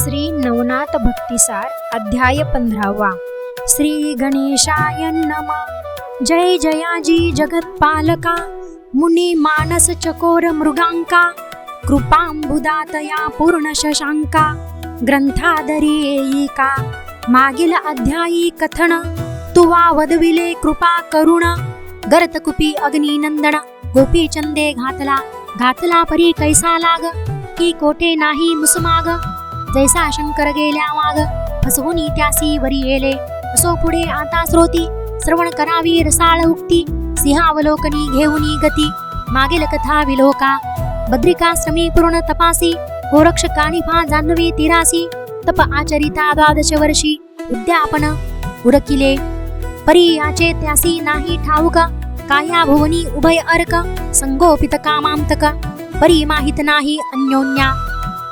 श्री नवनाथ भक्तिसार अध्याय पंधरावा. श्री गणेशाय नमा. जय जयाजी जगत्पालका मुनी मानस चकोर मृगांका कृपांबुदातया पूर्ण शशांका ग्रंथादरी येईका मागील अध्यायी कथन तुवा वदविले कृपा करुण गरतकुपी अग्निनंदन गोपी चंदे घातला घातला परी कैसा लाग की कोठे नाही मुसमाग. जैसा शंकर गेल्या माग फसवून त्यासी वरी येले असो पुढे आता श्रोती श्रवण करावी रसाळ उक्ती सिंहावलोकनी घेऊनी गती मागील कथा विलोका बद्रिकाश्रमी पूर्ण तपासी गोरक्ष कानिफा जान्हवी तिरासी तप आचरिता द्वादश वर्षी उद्यापन उडकिले परी याचे त्यासी नाही ठाऊक काया भुवनी उभय अर्क संगोपित कामांतक परी माहीत नाही अन्योन्या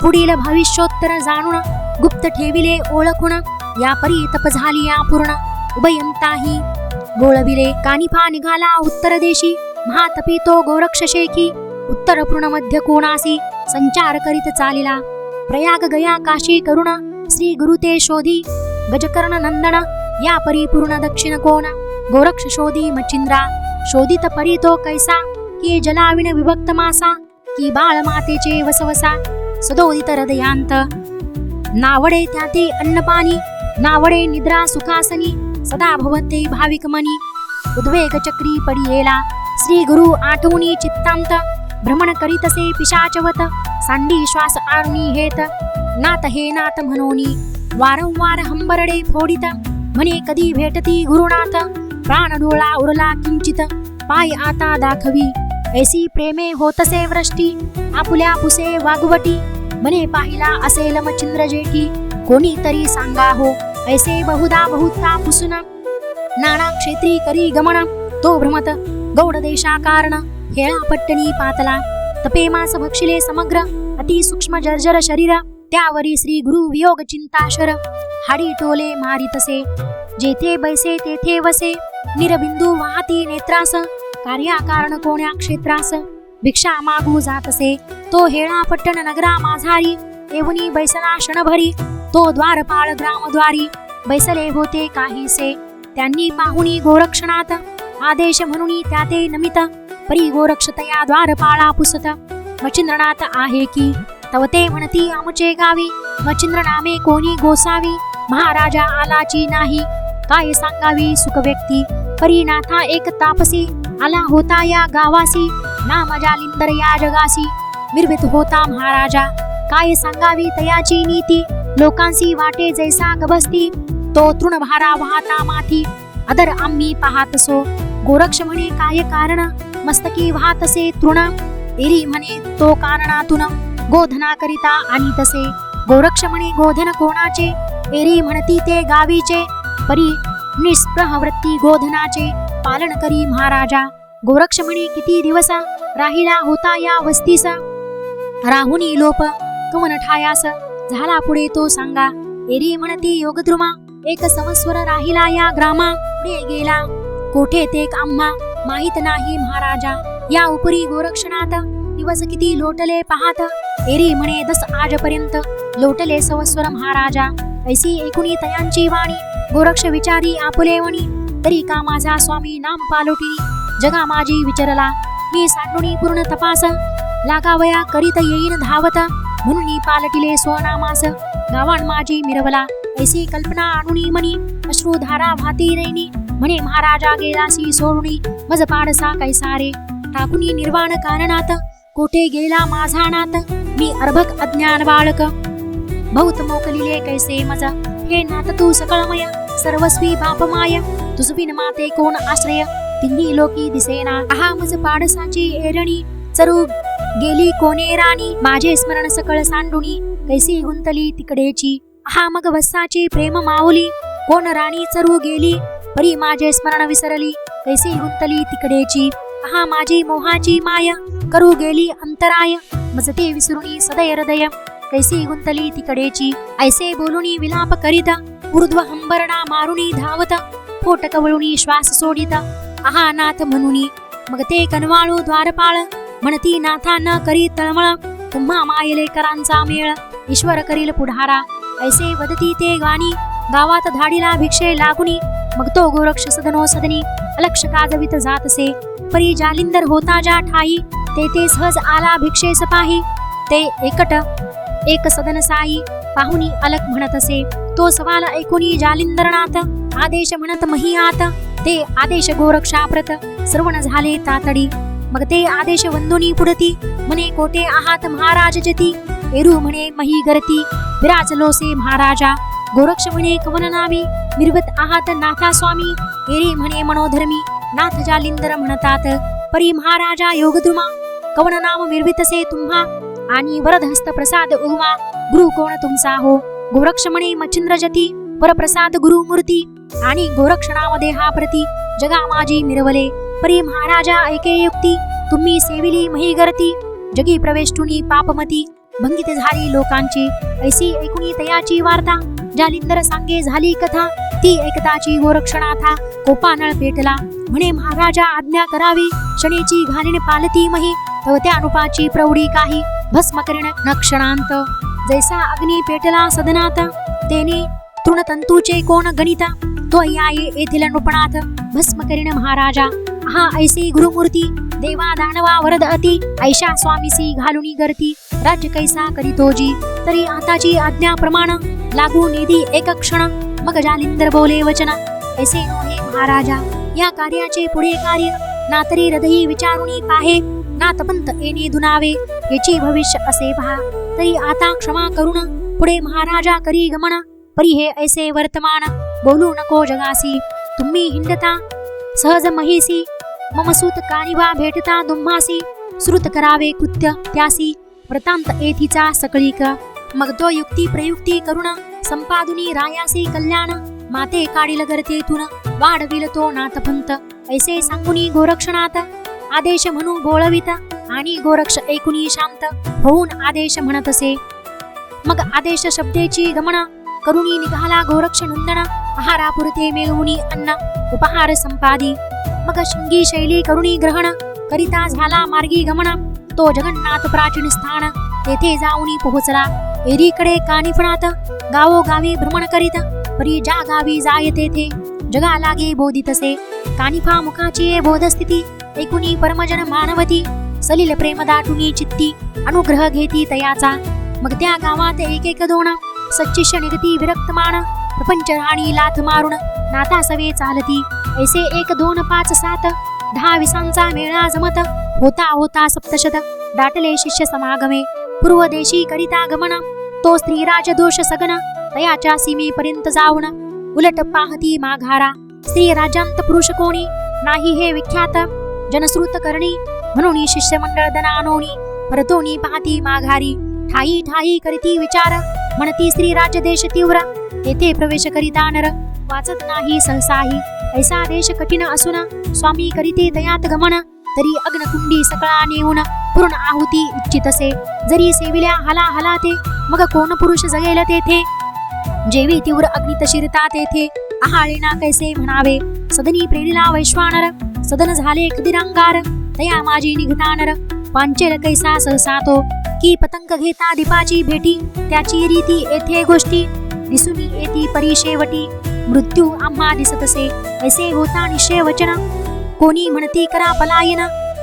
पुढील भविष्योत्तर जाणून गुप्त ठेविले ओळखून. या परी तप झाली या पूर्ण. उभयंताही गोळविले कानिफा निघाला उत्तर देशी. महातपी तो गोरक्ष शेखी. उत्तर पूर्ण मध्य कोणासी? संचार करीत चालिला. प्रयाग गया काशी करुण. श्री गुरु ते शोधी. गजकर्ण नंदन. या परिपूर्ण दक्षिण कोण? गोरक्ष शोधी मचिंद्रा शोधित परी तो कैसा? की जलाविन विभक्त मासा? की बाळ मातेचे वसवसा? सदोदित हृदयांत नावडे त्याते अन्नपाणी नावडे निद्रा सुखासनी सदा भवते भाविक मनी उद्वेग चक्री पडियेला श्री गुरु आठवणी चित्तांत भ्रमण करीतसे पिशाचवत सांडी श्वास आणूनी हेत। नात हे नाथ म्हणोनी वारंवार हंबरडे फोडित। म्हणे कधी भेटती गुरुनाथ? प्राण डोळा उरला किंचित। पाय आता दाखवी। ऐसी प्रेमे होतसे वृष्टी आपुल्या पुसे वागवटी मने पाहिला असेल मच्छिंद्र जेठी कोणीतरी सांगा हो ऐसे बहुधा बहुता पुसुन नाना क्षेत्री करी गमन तो भ्रमत गौड देशा कारण हेळा पट्टणी पातला तपे मास भक्षिले समग्र अति सूक्ष्म जर्जर शरीर त्यावरी श्री गुरु वियोग चिंताशर हाडी टोले मारितसे जेथे बैसे तेथे वसे निरबिंदू वाहती नेत्रास कार्याकारण कोण्या क्षेत्रास? भिक्षा मागू जात असे तो हेळा पट्टण नगरा माझारी. एवनी बैसला क्षणभरी. तो द्वारपाळ ग्रामद्वारी. बैसले होते काहीसे. त्यांनी पाहुणी गोरक्षणात. आदेश म्हणून त्याते नमित. परी गोरक्षतया द्वारपाळा पुसत. मचिंद्रनाथ आहे की? तवते म्हणती आमचे गावी. मचिंद्र नामे कोणी गोसावी? महाराजा आलाची नाही. काय सांगावी सुख व्यक्ती? परीनाथा एक तापसी आला होता या गावासी नाम जालिंदर या जगासी निर्भित होता महाराजा. काय सांगावी तयाची नीती? लोकांसी वाटे जैसा गबस्ती तो तृणभारा वाहता माथी अदर आम्ही पाहतसो गोरक्ष म्हणे काय कारण? मस्तकी वाहतसे तृण. एरी म्हणे तो कारणातून. गोधना करिता आणि तसे. गोरक्ष म्हणे गोधन कोणाचे? एरी म्हणती ते गावीचे. परी निस्प्रहवृत्ती गोधनाचे पालन करी महाराजा. गोरक्षमणी किती दिवस राहिला होता या वस्तीसा राहुनी लोप कवन ठायास झाला पुढे तो सांगा. एरी म्हणती योगद्रुमा एक संवत्सर राहिला या ग्रामा पुढे गेला. कोठे ते आम्हा माहीत नाही महाराजा. या उपरी गोरक्षणात दिवस किती लोटले पाहत? एरी म्हणे दस आजपर्यंत लोटले सवस्वर महाराजा. ऐसी एकुणी तयांची वाणी गोरक्ष विचारी आपुले वणी तरी का माझा स्वामी नाम पालोटी? जगा माझी विचारला मी सांडुणी पूर्ण तपास. लागावया करीत येईन धावत म्हणून पालटिले स्वनामास. गावण माझी मिरवला ऐसी कल्पना आणुनी मनी. अश्रुधारा भाती रेनी म्हणे महाराजा गेलासी सोडुनी. मज पाडसा कैसारे टाकुनी निर्वाण कारणात. कोठे गेला माझा नात? मी अर्भक अज्ञान बाळक बहुत मोकलिले कैसे मज? हे नात तू सकळमय. सर्वस्वी बापमाय तुझविन माते कोण आश्रय तिन्ही लोकी दिसेना आहा मज पाडसाची एरणी चरू गेली कोणे राणी माझे स्मरण सकळ सांडुणी कैसी गुंतली तिकडेची आहा मग वस्साची प्रेम माऊली कोण राणी चरू गेली परी माझे स्मरण विसरली कैसी गुंतली तिकडेची आहा माझी मोहाची माय करू गेली अंतराय मजते विसरुणी सदय हृदय कैसी गुंतली तिकडेची ऐसे बोलुनी विलाप करीत ऊर्ध्व हंबरणा मारुनी धावत. पोट कवळुनी श्वास सोडित. आहा नाथ म्हणुनी मग ते कनवाळू द्वारपाळ. म्हणती नाथा न करी तळमळ. तुम्हा मायलेकरांचा मेळ. ईश्वर करील पुढारा. ऐसे वदती ते गाणी. गावात धाडीला भिक्षे लागुनी. मग तो गोरक्ष सदनो सदनी. अलक्ष काजवित जातसे. परी जालिंदर होता ज्या ठाई. ते ते सहज आला भिक्षे सपाही ते एकट एक सदन साई. पाहुनी अलक म्हणत असे. तो सवाल ऐकुनी जालिंदरनाथ आदेश म्हणत मही आत ते आदेश गोरक्षाप्रत. श्रवण झाले तातडी. मग ते आदेश वंदुनी पुढती म्हणे कोटे आहात महाराज जती? एरू म्हणे मही गरती. विराजलोसे महाराजा. गोरक्ष म्हणे कवन नामी. निर्वत आहात नाथा स्वामी. एरे म्हणे मनोधर्मी. नाथ जालिंदर म्हणतात. परी महाराजा योगदुमा कवन नाम विरवितसे तुम्हा. आणि वरदहस्त प्रसाद उगमा गुरु कोण तुमचा हो? गोरक्षमणी मच्छिंद्र जती वरप्रसाद गुरु मूर्ती आणि गोरक्षणामध्ये हा देहा प्रती जगा माझी मिरवले. परी महाराजा ऐके युक्ती तुम्ही सेविली मही गरती जगी प्रवेष्टुनी पापमती भंगित झाली लोकांची ऐसी ऐकुणी तयाची वार्ता जालिंदर सांगे झाली कथा ती एकताची गोरक्षणाथा कोपानळ पेटला. म्हणे महाराजा आज्ञा करावी शनीची घालीन पालती मही तव त्या अनुपाची प्रौढी काही भस्म करीण नक्षणांत जैसा अग्नी पेटला सदनात तेने तृणतंतूचे कोण गणिता? तो याये येथील नृपणात भस्म महाराजा. हा ऐसी गुरुमूर्ती देवा दानवा वरद अति ऐशा स्वामीसी घालुनी गर्ती. राज्य कैसा करीतोजी तरी आताची आज्ञा प्रमाण लागू निधी एक क्षण. मग जालिंदर बोले वचन ऐसे नोहे महाराजा. या कार्याचे पुढे कार्य ना तरी हृदयी विचारुनी पाहे. ना तपंत येणे धुनावे याची भविष्य असे पहा. तरी आता क्षमा करुण पुढे महाराजा करी गमन. परी हे ऐसे वर्तमान. बोलू नको जगासी. तुम्ही हिंडता. सहज महिसी. मम सुत कानिवा भेटता दुम्हासी. श्रुत करावे कृत्य त्यासी. व्रतांत येथीचा सकळीक. मग तो युक्ती प्रयुक्ती करुण संपादुनी रायासी कल्याण. माते काढील गर्तेतून. वाढविल तो नाथपंत. ऐसे सांगुनी गोरक्षणात आदेश म्हणू बोळवित आणि गोरक्ष ऐकुनी शांत होऊन आदेश म्हणत असे. मग आदेश शब्देची गमन करुणी निघाला गोरक्ष नंदना. आहारापुरते मिळवुनी अन्न उपहार संपादी. मग शिंगी शैली करुणी ग्रहण करिता झाला मार्गी गमन. तो जगन्नाथ प्राचीन स्थान तेथे जाऊनी पोहोचला. एरीकडे कानिफणात गावोगावी भ्रमण करीत परी ज्या गावी जाय तेथे. जगा लागे बोधितसे कानिफा मुखाची बोधस्थिती ऐकुनी परमजन मानवती सलील प्रेम दाटुनी चित्ती अनुग्रह घेती तयाचा. मग त्या गावात एक एक दोन सच्चिष्य निगती विरक्तमान प्रपंच राणी लाथ मारून नाता सवे चालती. ऐसे एक दोन पाच सात दहा विसांचा मेळा जमत होता होता सप्तशत दाटले शिष्य समागमे. पूर्व देशी करिता गमन तो स्त्रीराज दोष सगन तयाच्या सीमेपर्यंत जाऊन उलट पाहती माघारा. स्त्री राजांत पुरुष कोणी नाही हे विख्यात जनश्रुत करणी। म्हणून शिष्यमंडळ दनानोनी परतोनी पाहती माघारी। ठाई ठाई करीती विचार। म्हणती स्त्री राज्य देश तीव्र। तेथे प्रवेश करीता नर। वाचत नाही सहसाही ऐसा देश कठीण असून। स्वामी करीते दयात गमन। तरी अग्नकुंडी सकळा नेऊन। पूर्ण आहुती इच्छितसे। जरी सेविल्या हला हला ते मग कोण पुरुष जगेल तेथे? जेवी तीव्र अग्नित शिरता तेथे। आहाळीना कैसे म्हणावे? सदनी प्रेरिला वैश्वानर। सदन झाले खदिरांगार तया माझी निघतानर. पांचेल कैसा सहसा तो. की पतंग घेता दीपाची भेटी. त्याची रीती येथे गोष्टी. दिसुनी येती परिशेवटी मृत्यू आम्हा दिसतसे ऐसे होता निश्चय वचन. कोणी म्हणती करा पलायन.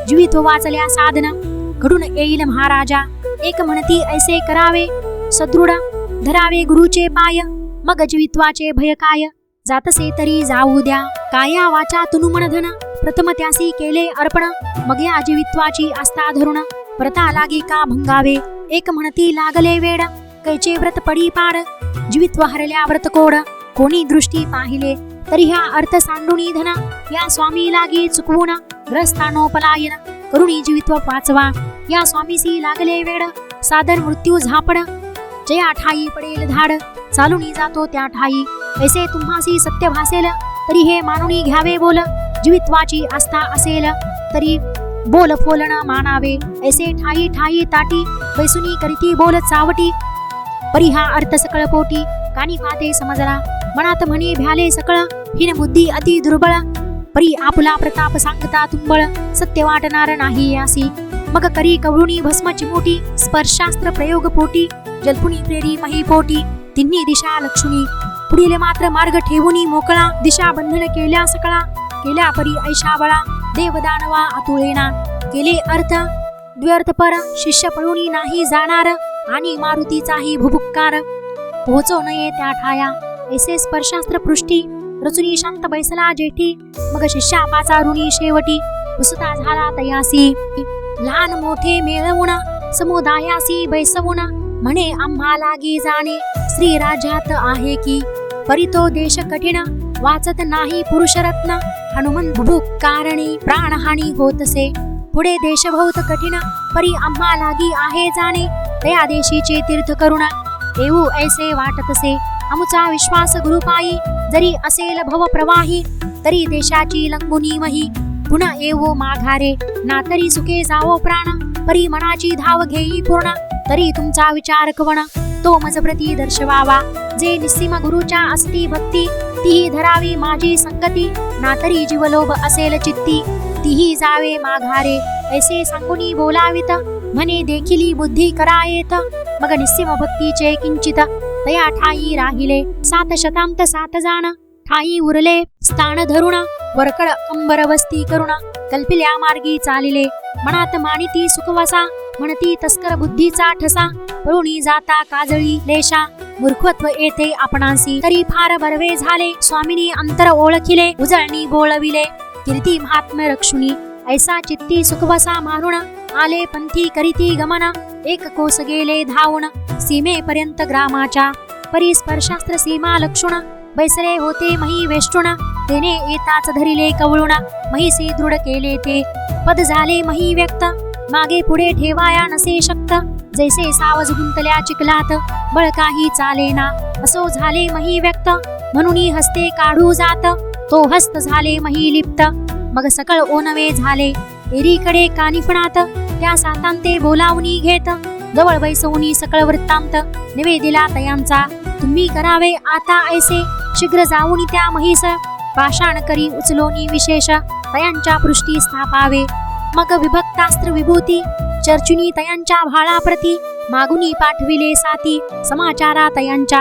जीवित वाचल्या साधन. घडून येईल महाराजा. एक म्हणती ऐसे करावे. सदृढ. धरावे गुरुचे पाय. मग जीवित्वाचे भय काय? जातसे तरी जाऊ द्या. काया वाचा तुनुमन धन प्रथम त्यासी केले अर्पण. मग या जीवित्वाची आस्था धरुण. व्रता लागी का भंगावे? एक म्हणती लागले वेड. कैचे व्रत पडी पाड. जीवित्व हरल्या व्रत कोड. कोणी दृष्टी पाहिले तरी ह्या अर्थ सांडुनी धन. या स्वामी लागी चुकवून ग्रस्तानो पलायन करुणी जीवित्व वाचवा या स्वामीसी लागले वेड. सादर मृत्यू झापड. जया ठाई पडेल धाड. चालुनी जातो त्या ठाई. ऐसे तुम्हासी सत्य भासेल तरी हे मानुनी घ्यावे बोल. जीवित्वाची आस्था असेल तरी बोल फोलन मानावे. ऐसे ठाई ठाई ताटी बैसुनी करीती बोल चावटी. परी हा अर्थ सकळ पोटी कानी फाते समजला. मनात म्हणे भ्याले सकळ हिन बुद्धी अति दुर्बळ. परी आपुला प्रताप सांगता तुंबळ सत्य वाटणार नाही यासी. मग करी कवळुणी भस्म चिमोटी स्पर्शास्त्र प्रयोग पोटी. जलपुनी प्रेरी मही पोटी तिन्ही दिशा लक्ष्मी. पुढील मात्र मार्ग ठेवूनी मोकळा दिशा बंधन केल्या सकळा. केल्या परी ऐशा बळा देवदानवा अतुळेना केले अर्थ? द्व्यर्थ पर शिष्य पळूनी नाही जाणार आणि मारुतीचाही भुभुक्कार. पोहोचो नये त्या ठाया. ऐसे स्पर्शास्त्र पृष्टी रचुनी शांत बैसला जेठी. मग शिष्या पाचा ऋणी शेवटी. उसता झाला तयासी. लहान मोठे मिळवून समुदायासी बैसवून म्हणे आम्हा लागी जाणे. श्री राज्यात आहे की? परितो देश कठीण वाचत नाही पुरुषरत्न. हनुमंत भूक कारणी प्राणहानी होत असे. पुढे देशभौत कठीण परी आम्हा लागी आहे जाणे. त्या देशीचे तीर्थ करुणा. येऊ ऐसे वाटतसे आमुचा विश्वास गुरुपायी जरी असेल भव प्रवाही तरी देशाची लंगुनी मही. पुन्हा येवो माघारे. ना तरी सुखे जावो प्राण. परी मनाची धाव घेई पूर्ण. तरी तुमचा विचार कवण. तो मज प्रती दर्शवावा. जे निस्सीम गुरुच्या असती भक्ती तीही धरावी माझी संगती. नातरी जीवलोभ असेल चित्ती. तीही जावे माघारे. ऐसे सांगुनी बोलावित. म्हणे देखिली बुद्धी करायेत. मग निस्सिम भक्तीचे किंचित. तया ठाई राहिले. सात शतांत सात जाण. ठाई उरले. स्थान धरुण. वरकड अंबर वस्ती करुण. कल्पिल्या मार्गी चालिले. मनात मानिती सुखवसा. म्हणती तस्कर बुद्धीचा ठसा. पळुणी जाता काजळी लेशा. मूर्खत्व येते आपणासी तरी फार बरवे झाले. स्वामिनी अंतर ओळखिले उजळणी बोळविले. कीर्ती महात्म्य रक्षुणी. ऐसा चित्ती सुखवसा मारुण. आले पंथी करीती गमन. एक कोस गेले धावून. सीमेपर्यंत ग्रामाच्या. परिस्पर्शास्त्र सीमा लक्षुण. बैसले होते मही वेष्टुण. तेने येताच धरिले कवळुण. महिसी दृढ केले ते. पद झाले मही व्यक्त. मागे पुढे ठेवाया नसे शक्त. जैसे सावज गुंतल्या चिखलात बळ काही चालेना. असो झाले मही व्यक्त म्हणून हस्ते काढू जात. तो हस्त झाले मही लिप्त मग सकळ ओनवे झाले. एरीकडे कानिफणात त्या सातांते बोलावणी घेत. जवळ बैसवणी सकळ वृत्तांत निवेदिला तयांचा. तुम्ही करावे आता ऐसे शीघ्र जाऊन त्या महिस. पाषाण करी उचलोनी विशेष तयांच्या पृष्टी स्थापावे. मग विभक्तास्त्र विभूती चर्चुनी तयांच्या भाळाप्रती मागुनी पाठविले साती समाचारा तयांच्या.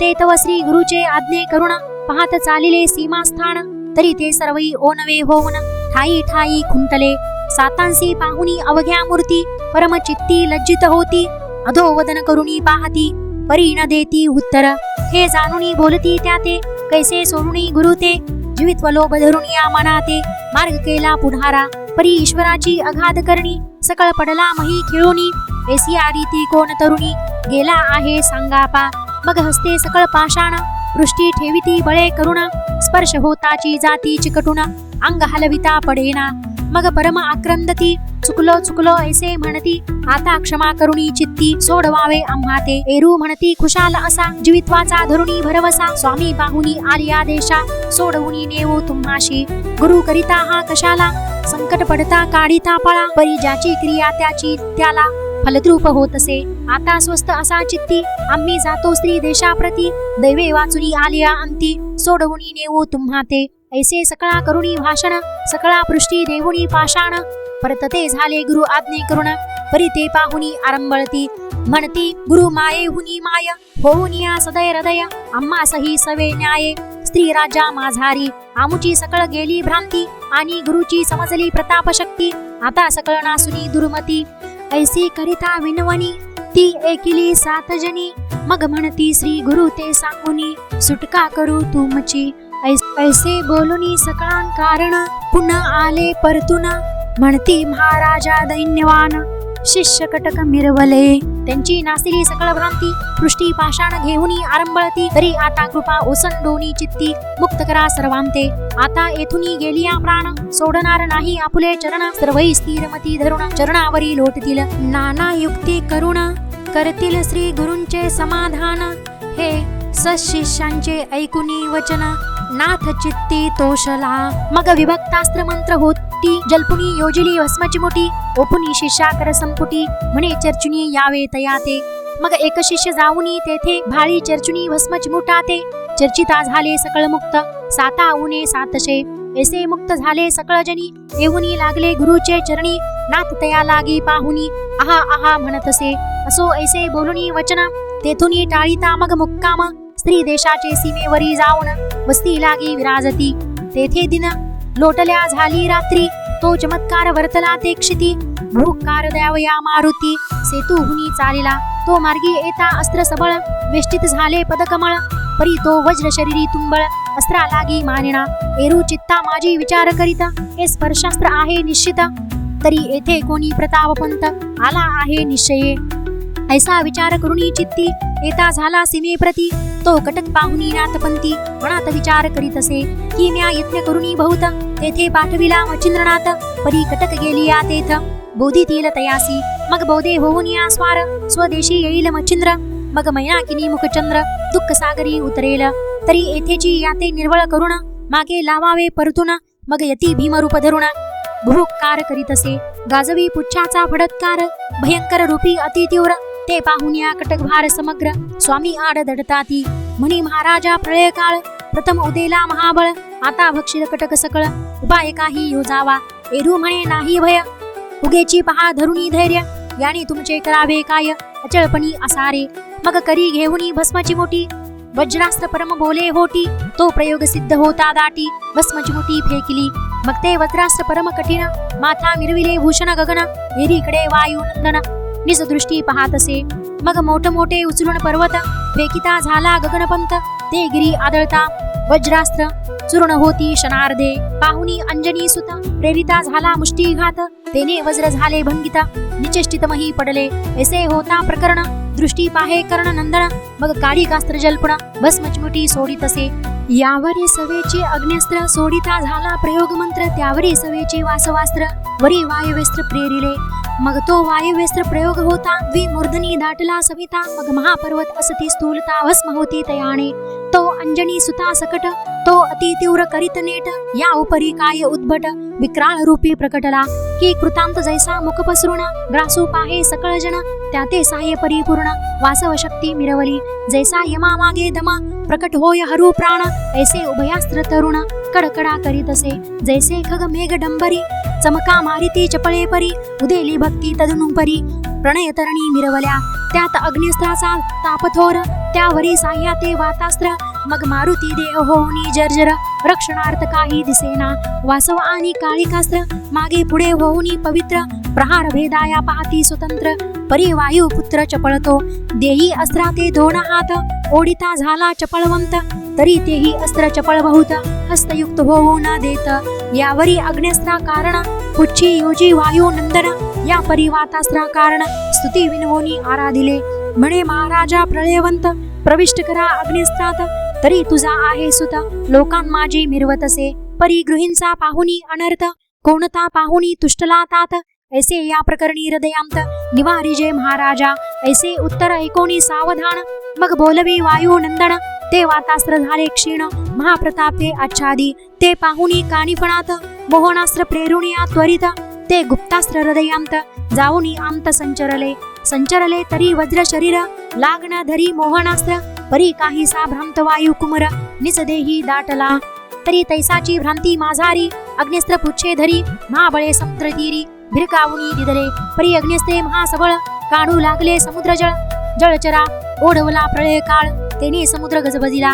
ते तव श्री गुरुचे आज्ञे करुण पाहत चालिले सीमास्थान तरी ते सर्वई ओनवे होऊन ठाई ठाई खुंटले. सातांसी पाहुनी अवघ्या मूर्ती परमचित्ती लज्जित होती. अधोवदन करुणी पाहती परी न देती उत्तर. हे जाणुनी बोलती त्या ते कैसे सोडुनी गुरु ते? जीवित्व लोभ धरुणी मनाते मार्ग केला पुढारा. परी ईश्वराची अगाध करणी सकळ पडला मही खेळोनी. एसिया रीती कोण तरुणी? गेला आहे सांगापा. मग हस्ते सकळ पाषाण. वृष्टी ठेविती बळे करुण. स्पर्श होताची जाती चिकटुना अंग हलविता पडेना. मग परम आक्रंदती. चुकलो चुकलो ऐसे म्हणती. आता क्षमा करुणी चित्ती सोडवावे आम्हा ते. एरू म्हणती खुशाल असा. जीवित्वाचा धरुणी भरवसा. स्वामी पाहुनी आलिया देशा. सोडवुनी नेवो तुम्हाशी. गुरु करिता हा कशाला? संकट पडता काढिता पळा. परी ज्याची क्रिया त्याची त्याला. फलद्रूप होत असे आता स्वस्त असा चित्ती. आम्ही जातो स्त्री देशाप्रती. दैवे वाचुनी आलिया अंती. सोडवुनी नेवो तुम्हा ते. ऐसे सकळा करुणी भाषण. सकळा पृष्टी देवुनी पाषाण. परतते झाले गुरु आज्ञे करुण. परी ते पाहुनी आरंभळती. म्हणती गुरु माये हुनी माय होऊनिया सदय हृदय. अम्मा सही सवे न्याये. स्त्री राजा माझारी आमुची सकळ गेली भ्रांती. आणि गुरुची समजली प्रताप शक्ती. आता सकळ नासुनी दुर्मती. ऐसी करिता विनवणी. ती एकिली सात जनी. मग म्हणती श्री गुरु ते सांगुनी सुटका करू तुमची ऐस- ऐसे बोलुनी सकळां कारण. पुन्हा आले परतुना. म्हणती महाराजा दैन्यवान शिष्य कटक मिरवले त्यांची नासिली सकळ भ्रांती पृष्टी पाषाण घेऊनी आरंभळती तरी आता कृपा ओसंडोनी चित्ती मुक्त करा सर्वांते. आता येथून गेलिया प्राण सोडणार नाही आपुले चरण सर्वही स्थिरमती धरुण चरणावरी लोटतील. नाना युक्ती करुण करतील श्री गुरूंचे समाधान. हे सशिष्यांचे ऐकुनी वचन. नाथ चित्ती तोषला। मग विभक्तास्त्र मंत्र होती जल्पुनी योजिली भस्माची मोठी ओपुनी शिष्याकर संपुटी म्हणे चर्चुनी यावे तयाते। मग एक शिष्य जाऊनी तेथे भाळी चर्चुनी भस्मच चिमुटा चर्चिता झाले सकळ मुक्त साता उने सातशे। ऐसे मुक्त झाले सकळजनी येऊनी लागले गुरुचे चरणी। नाथ तया लागी पाहुनी आहा आहा म्हणतसे। असो ऐसे बोलुनी वचन तेथुनी टाळीता मग मुक्काम। स्त्री देशाचे सीमेवरी जाऊन वस्ती लागी विराजती. तेथे दिन लोटल्या झाली रात्री. तो चमत्कार वर्तला ते क्षिती. भूकार द्यावया मारुती. सेतू हुनी चालिला. तो मार्गी येता अस्त्र सबळ. वेष्टित झाले पदकमळ. परी तो वज्र शरीरी तुंबळ. अस्त्रा लागी मानिना एरू चित्ता माझी विचार करीता. हे स्पर्शास्त्र आहे निश्चित. तरी येथे कोणी प्रतापपंत? आला आहे निश्चये. ऐसा विचार करुणी चित्ती. येता झाला सीमेप्रती. तो कटक पाहुनी नाथपंथी. मनात विचार करीत असे की म्या यत्न करुणी बहुत तेथे पाठविला मचिंद्रनाथ परी कटक गेली या तेथ. बोधितील तयासी मग बोधे होऊन या स्वार. स्वदेशी येईल मच्छिंद्र मग मैनाकिनी मुखचंद्र. दुःख सागरी उतरेल तरी येथेची याते निर्वळ करुण. मागे लावावे परतून मग यती भीमरूप धरुण. भूकार करीत असे गाजवी पुच्छाचा फडत्कार. भयंकर रूपी अति तीव्र ते पाहून या कटकभार समग्र. स्वामी आड दडताती म्हणी महाराजा प्रळय काळ प्रथम उदेला महाबळ. आता भक्षिर कटक सकळ. उपाय काही योजावा. एरू म्हणे नाही भय. उगेची पहा धरुणी धैर्य. याने तुमचे करावे काय? अचळपणी असारे. मग करी घेऊनी भस्माची मोठी. वज्रास्त्र परम बोले होटी. तो प्रयोग सिद्ध होता दाटी. भस्मची मोठी फेकिली. मग ते वज्रास्त्र परम कठीण. माथा मिरविले भूषण गगन. एरीकडे वायू नंदन. निज दृष्टी पाहतसे मग मोठ मोठे उचलून पर्वत फेकिता झाला गगनपंत ते गिरी आदळता वज्रास्त्र चूर्ण होती शनार्धे पाहुनी अंजनी सुत प्रेरिता झाला मुष्टीघात तेने वज्र झाले भंगिता निचेष्टितमही पडले. ऐसे होता प्रकरण दृष्टी पाहे कर्ण नंदन मग काळी कास्त्र जल्पण भस्मचमुटी सोडित असे. यावरी सवेचे अग्न्यस्त्र सोडिता झाला प्रयोग मंत्र त्यावरी सवेचे वासवास्त्र वरी वायवेस्त्र प्रेरिले. मग तो वायुवेस्त्र प्रयोग होता. द्विमूर्धनी दाटला सविता. मग महापर्वत असती स्थूलता भस्म होती तयाने. तो अंजनी सुता सकट तो अति तीव्र करीत नेट या उपरी काय उद्भट विक्राळ रूपी प्रकटला. की कृतांत जैसा मुख पसरुण ग्रासू पाहे सकळ जन त्याते साह्य परिपूर्ण. वासव शक्ती मिरवली जैसा यमा मागे दमा प्रकट होय हरू प्राण ऐसे उभयास्त्र तरुण कडकडा करीत असे. जैसे खग मेघ डंबरी चमका मारिती चपळे परी उदेली भक्ती तदनुपरी. प्रणय तरणी मिरवल्या. त्यात अग्निस्त्राचा तापथोर त्यावरी साह्याते वातास्त्र मग मारुती देह होऊनी जर्जर. रक्षणार्थ काही दिसेना. वासव आणि काळिकास्त्र मागे पुढे होऊनी पवित्र. प्रहार भेदाया पाहती स्वतंत्र. परी वायू पुत्र चपळतो. देही अस्त्राते दोन हात ओढिता झाला चपळवंत. तरी तेही अस्त्र चपळ बहुत हस्तयुक्त होऊ न देत यावरी अग्नेस्त्रा कारण पुच्छी योजी वायू नंदन या परिवातास्त्रा कारण स्तुती विनवोनी आराधिले. म्हणे महाराजा प्रळयवंत प्रविष्ट करा अग्निस्त्रात तरी तुझा आहे सुत. लोकां माझी मिरवत असे परी गृहींचा पाहुनी अनर्थ. कोणता पाहुनी तुष्टला तात ऐसे या प्रकरणी हृदयांत. निवारी जे महाराजा ऐसे उत्तर ऐकोनी सावधान. मग बोलवी वायू नंदन ते वातास्त्र झाले क्षीण. महाप्रताप ते आच्छादी ते पाहुनी कानिफणात मोहनास्त्र प्रेरुणिया त्वरित. ते गुप्तास्त्र हृदयांत. जाऊनी आंत संचरले. संचरले तरी वज्र शरीर. लागना धरी मोहनास्त्र. परी काहीसा भ्रांत वायू कुमर. निसदेही दाटला. तरी तैसाची भ्रांती माझारी अग्निस्त्र पुच्छे धरी. महाबळे समुद्र तीरी. भिरकावुनी दिदले. परी अग्निस्त्रे महासबळ. काढू लागले समुद्र जळ. जळचरा. ओढवला प्रळय काळ त्याने समुद्र गजबजिला.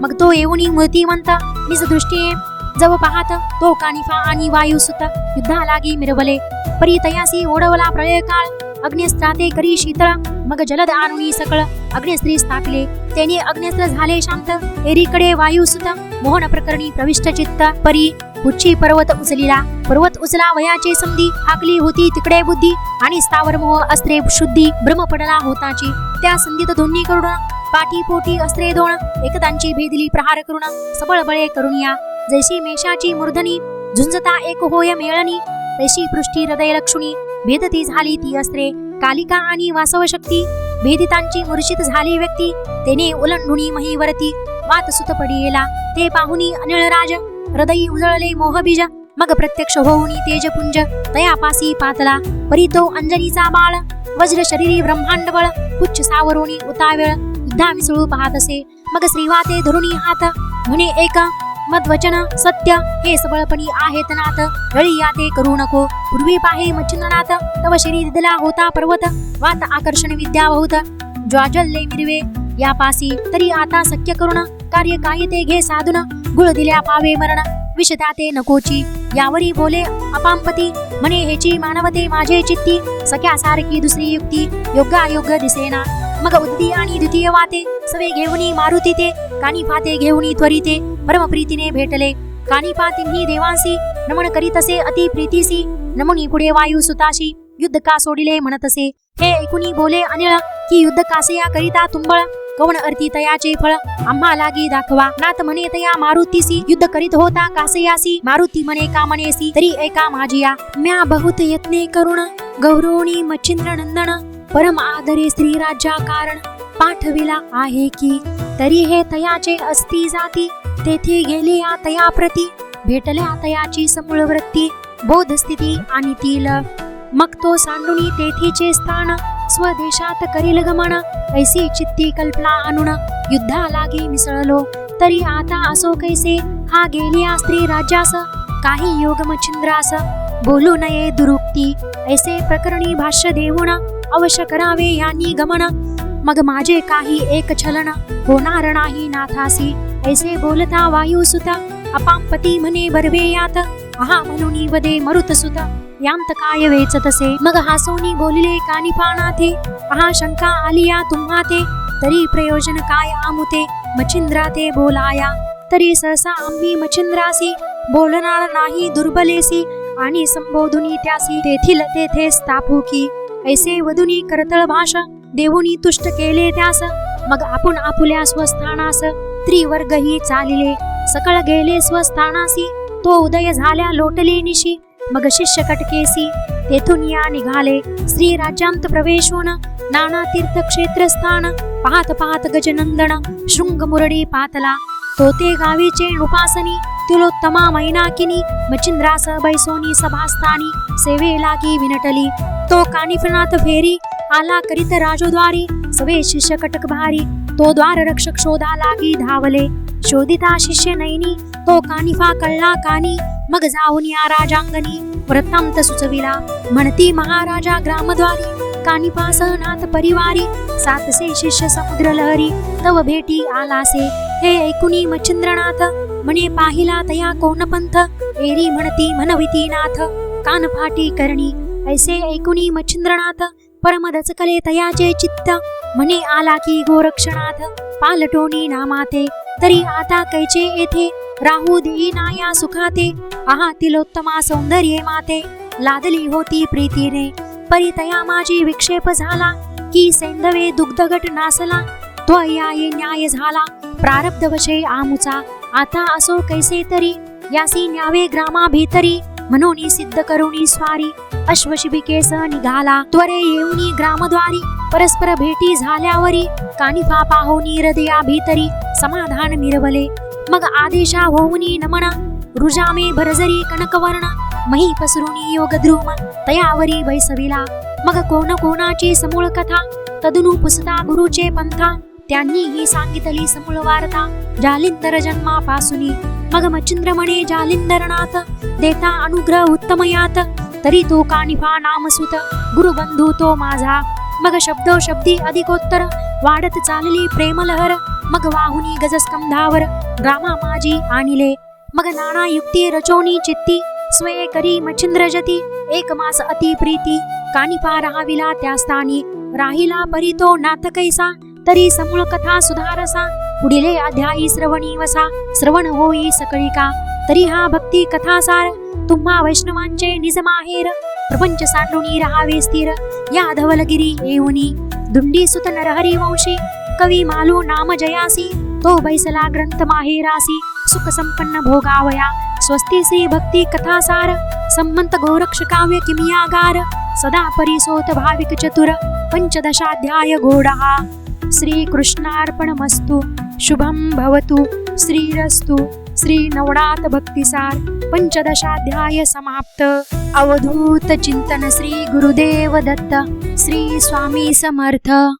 मग तो येऊनी मूर्तिवंत निज दृष्टीने जव पाहत तो कानिफा आणि वायू सुत युद्धा लागी मिरवले. परी तयासी ओढवला प्रळय काळ अग्निस्त्राते करी शीतळ मग जलद आणुनी सकळ अग्निस्त्री स्थापले. त्याने अग्निस्त्र झाले शांत एरीकडे वायू सुत मोहन प्रकरणी प्रविष्ट चित्त परी उच्ची पर्वत उचलिला. पर्वत उचला वयाचे समधी आकली होती तिकडे बुद्धी आणि स्थावर मोह अस्त्रे शुद्धी ब्रह्म पडला होताची. त्या संधीत दोन्ही करुण पाठी पोटी अस्त्रे दोन एकदांची भेदली प्रहार करुण. सबळ बळे या. जैशी मेषाची मूर्धनी. झुंजता एक होय मेळणी तैशी पृष्ठी हृदय लक्षुणी. भेदती झाली ती अस्त्रे. कालिका आणि वासव शक्ती. भेदितांची मूर्छित झाली व्यक्ती. तेने उलंडुणी महीवरती वात सुत पडियेला. ते पाहुनी अनिळराज हृदयी उजळले मोहबीज मग प्रत्यक्ष होऊनी तेजपुंज तयापासी पातला. परी तो अंजनीचा बाळ. वज्र शरीरी ब्रह्मांड बळ उच्च सावरुणी उतावेळ युद्धा मिसळू पाहत असे मग श्रीवाते धरुणी हात म्हणे एक मद्वचन सत्य हे सबळपणी आहेत नाथ रळी याते करू नको पूर्वी पाहे मच्छिंद्रनाथ तव शरीर दिला होता पर्वत वात आकर्षण विद्या बहुत ज्वाजल्ले मिरवे या पासी तरी आता सख्य करुण कार्य काय ते घे साधून गुळ दिल्या पावे मरण विषदाते ते नकोची यावरी बोले अपांपती म्हणे हेची मानवते माझे चित्ती सख्यासारखी दुसरी युक्ती योग्य दिसेना. मग उद्दी आणि द्वितीय वाते सवे घेऊनी मारुती ते कानी फाते घेऊनी त्वरिते परमप्रीतीने भेटले. कानी पातींनी देवांसी नमन करीत असे अति प्रीतीसी नमुनी पुढे वायू सुताशी युद्ध का सोडिले म्हणतसे. हे ऐकुनी बोले अनिळ की युद्ध कासया करिता तुंबळ? कवण अर्थी तयाचे फळ? आम्हा लागी दाखवा. नाथ म्हणे तया मारुतीसी. युद्ध करीत होता कासयासी. मारुती म्हणे का म्हणेसी तरी एका माझिया म्या बहुत यत्ने करुण. गौरवणी मच्छिंद्र नंदन परम आदरे स्त्री राज्या कारण. पाठविला आहे की? तरी हे तयाचे असती जाती. तेथे गेले या तया प्रती. भेटल्या तयाची समूळ वृत्ती. बोध स्थिती आणि तील. मग तो सांडुनी तेथीचे स्थान. स्वदेशात करील गमन. ऐसी चित्ती कल्पना आणून युद्धा लागी मिसळलो. तरी आता असो कैसे? हा गेली स्त्री राज्यास. काही योग मच्छिंद्रास बोलू नये दुरुक्ती. ऐसे प्रकरणी भाष्य देऊन अवश्य करावे यांनी गमन. मग माझे काही एक छलन. होणार नाही नाथासी. ऐसे बोलता वायुसुता. अपांपती म्हणे बरवे यात. आहा म्हणून वदे मरुत सुता यांत काय वेचत असे? मग हासोनी बोलिले कानी पानाथे आहा शंका आलिया तुम्हा ते तरी प्रयोजन काय आमुते? मच्छिंद्रा ते बोलाया तरी सहसा आम्ही मच्छिंद्रासी बोलणार नाही दुर्बलेसी आणि संबोधुनी त्यासी तेथील तेथे स्थापूकी ऐसे वधुनी करतळ भाषा देवुनी तुष्ट केले त्यास मग आपण आपुल्या स्वस्थानास त्रिवर्गही चालिले सकळ गेले स्वस्थानासी तो उदय झाल्या लोटले निशी मग शिष्य कटकेसी तेथून या निघाले. श्री राज्यांत प्रवेश होण नाना तीर्थक्षेत्र स्थान पाहत पाहत गजनंदन शृंग मुरडी पातला. तो ते गावीचे उपासनी तिलोत्तमा मैनाकिनी मचिंद्रास बैसोनी सभास्थानी सेवे लागी विनटली. तो कानिफनाथ फेरी आला करीत राजोद्वारी सवे शिष्य कटक भारी. तो द्वार रक्षक शोधा लागी धावले. शोधिता शिष्य नैनी तो कानिफा कळला कानी मग जाऊन या राजांगणी वृत्तांत सुचविला म्हणती महाराजा ग्रामद्वारी कानिफा सहनाथ परिवारी सातसे शिष्य समुद्र लहरी तव भेटी आलासे हे ऐकुनी मच्छिंद्रनाथ म्हणे पाहिला तया कोण पंथ एरी म्हणती म्हणविती नाथ कान फाटी करणी ऐसे ऐकुनी मच्छिंद्रनाथ परम दचकले तयाचे चित्त म्हणे आला की गोरक्षणाथ पालटोनी नामाते तरी आता कैचे येथे राहू देईना नाया सुखाते. आहा तिलोत्तमा सौंदर्ये माते. लादली होती प्रीतीने. परितया माझी विक्षेप झाला. की सेंदवे दुग्धगट नासला. तो याये न्याय झाला. प्रारब्ध वशे आमुचा. आता असो कैसे तरी? यासी न्यावे ग्रामा भीतरी म्हणून सिद्ध करुणी स्वारी. अश्वशिबिकेस निघाला. त्वरे येऊनी ग्रामद्वारी. परस्पर भेटी झाल्यावरी कानिफा पाहोनी हृदया भीतरी समाधान मिरवले मग आदेशा होऊनी नमना. रुजामे भरजरी कनकवर्ण. मही पसरुनी योगद्रुम. तयावरी बैसविला मग कोण कोणाची समूळ कथा? तदनु पुसता गुरुचे पंथा. त्यांनी ही सांगितली समूळ वार्ता. जालिंदर जन्मापासुनी. मग मच्छिंद्रमणे जालिंदरनाथ देता अनुग्रह उत्तमयात. तरी तो कानिफा नामसुत? गुरुबंधू तो माझा. मग शब्दो शब्दी अधिकोत्तर. वाढत चालली प्रेमलहर. मग वाहुनी गजस्कंधावर रामा माझी आणिले. मग नाना युक्ती रचोनी चित्ती. स्वये करी मच्छिंद्र जती. एक मास अति प्रीती. कानिफा राहाविला त्या स्थानी. राहिला परी तो नाथ कैसा? तरी समूळ कथा सुधारसा. पुढिले अध्यायी श्रवणी वसा. श्रवण होई सकळी का? तरी हा भक्ती कथासार तुम्हा वैष्णवांचे निज माहेर प्रपंच सांडुनी राहावे स्थिर. या धवलगिरी येऊनी. दुंडी सुत नरहरी वंशी. कवी मालू नाम जयासी. तो बैसला ग्रंथ माहेरासी. सुख संपन्न भोगावया. स्वस्ती श्री भक्ती कथासार. संमंत गोरक्ष काव्य किमियागार. सदा परिसोत भाविक चतुर. पंचदशाध्याय घोडा श्री शुभं भवतु. श्रीरस्तु. श्री नवनाथ भक्तिसार पंचदशाध्याय समाप्त. अवधूत चिंतन श्री गुरुदेव दत्त श्री स्वामी समर्थ.